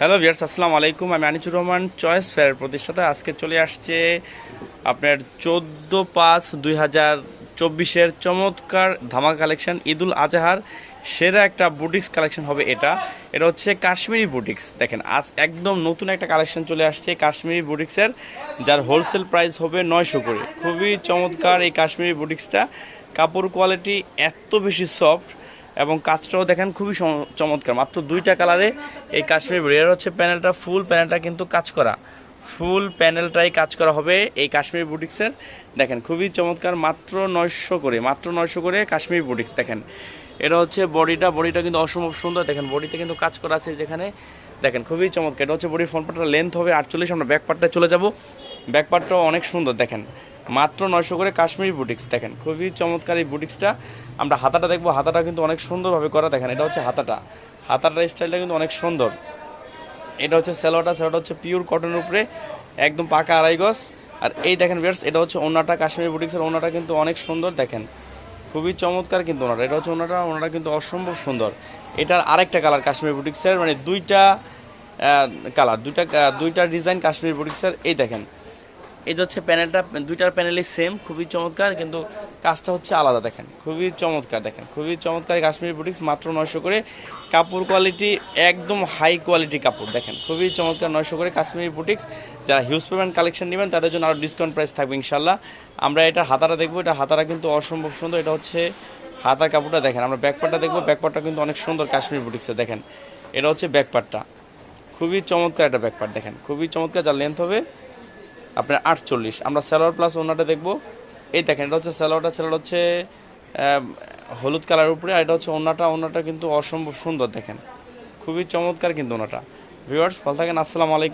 Hello viewers আসসালামু আলাইকুম। আমি আনিচুর রহমান চয়েস ফেয়ার প্রতিষ্ঠাতা আজকে চলে আসছে আপনার চোদ্দ পাঁচ দুই হাজার চব্বিশের চমৎকার ধামা কালেকশন, ঈদুল আজহার। সেরা একটা বুটিক্স কালেকশন হবে এটা। এটা হচ্ছে কাশ্মীরি বুটিক্স। দেখেন, আজ একদম নতুন একটা কালেকশন চলে আসছে কাশ্মীরি বুটিক্সের, যার হোলসেল প্রাইস হবে নয়শো করে। খুবই চমৎকার এই কাশ্মীরি বুটিক্সটা। কাপড় কোয়ালিটি এত বেশি সফট এবং কাজটাও দেখেন খুবই চমৎকার। মাত্র দুইটা কালারে এই কাশ্মীর বড়ি এর হচ্ছে প্যানেলটা ফুল, প্যানেলটা কিন্তু কাজ করা। ফুল প্যানেলটাই কাজ করা হবে এই কাশ্মীর বুটিক্সের। দেখেন, খুবই চমৎকার। মাত্র নয়শো করে, মাত্র নয়শো করে কাশ্মীর বুটিক্স, দেখেন। এটা হচ্ছে বডিটা বডিটা কিন্তু অসম্ভব সুন্দর। দেখেন, বডিতে কিন্তু কাজ করা আছে যেখানে। দেখেন, খুবই চমৎকার। এটা হচ্ছে বডির ফ্রন্ট পার্টটা লেন্থ হবে আটচল্লিশ। আমরা ব্যাক পার্টটা চলে যাব। ব্যাক পার্টটাও অনেক সুন্দর, দেখেন। মাত্র নয়শো করে কাশ্মীরি বুটিক্স দেখেন, খুবই চমৎকার এই বুটিক্সটা আমরা হাতাটা দেখব, হাতাটা কিন্তু অনেক সুন্দরভাবে করা, দেখেন, এটা হচ্ছে হাতাটা। হাতাটার স্টাইলটা কিন্তু অনেক সুন্দর। এটা হচ্ছে স্যালোটা স্যালোটা হচ্ছে পিওর কটনের উপরে, একদম পাকা আড়াই গজ। আর এই দেখেন বিয়ার্স এটা হচ্ছে ওনাটা কাশ্মীরি বুটিক্সের ওনাটা কিন্তু অনেক সুন্দর, দেখেন। খুবই চমৎকার কিন্তু ওনাটা এটা হচ্ছে ওনাটা ওনাটা কিন্তু অসম্ভব সুন্দর। এটার আরেকটা কালার কাশ্মীর বুটিক্সের মানে দুইটা কালার দুইটা দুইটা ডিজাইন কাশ্মীর বুটিক্সের এই দেখেন। এই যে হচ্ছে প্যানেলটা, দুইটার প্যানেলই সেম খুবই চমৎকার, কিন্তু কাজটা হচ্ছে আলাদা, দেখেন। খুবই চমৎকার, দেখেন। খুবই চমৎকার কাশ্মীর বুটিক্স মাত্র নয়শো করে। কাপড় কোয়ালিটি একদম হাই কোয়ালিটি কাপড়, দেখেন। খুবই চমৎকার নয়শো করে কাশ্মীরি বুটিক্স যারা হিউজ পেমেন্ট কালেকশন নেবেন, তাদের জন্য আরও ডিসকাউন্ট প্রাইস থাকবে ইনশাল্লাহ আমরা এটা হাতাটা দেখব, এটা হাতাটা কিন্তু অসম্ভব সুন্দর। এটা হচ্ছে হাতার কাপড়টা, দেখেন। আমরা ব্যাকপারটা দেখব ব্যাকপারটা কিন্তু অনেক সুন্দর কাশ্মীর বুটিক্সে দেখেন। এটা হচ্ছে ব্যাকপারটা খুবই চমৎকার একটা ব্যাকপার দেখেন। খুবই চমৎকার, যার লেন্থ হবে আপনার আটচল্লিশ। আমরা স্যালোয়ার প্লাস ওনাটা দেখব। এই দেখেন, এটা হচ্ছে স্যালোয়ারটা, স্যালোয়ার হচ্ছে হলুদ কালার উপরে, আর এটা হচ্ছে ওনাটা ওনাটা কিন্তু অসম্ভব সুন্দর দেখেন। খুবই চমৎকার কিন্তু ওনাটা। ভিউয়ার্স ভালো থাকেন, আসসালামু আলাইকুম।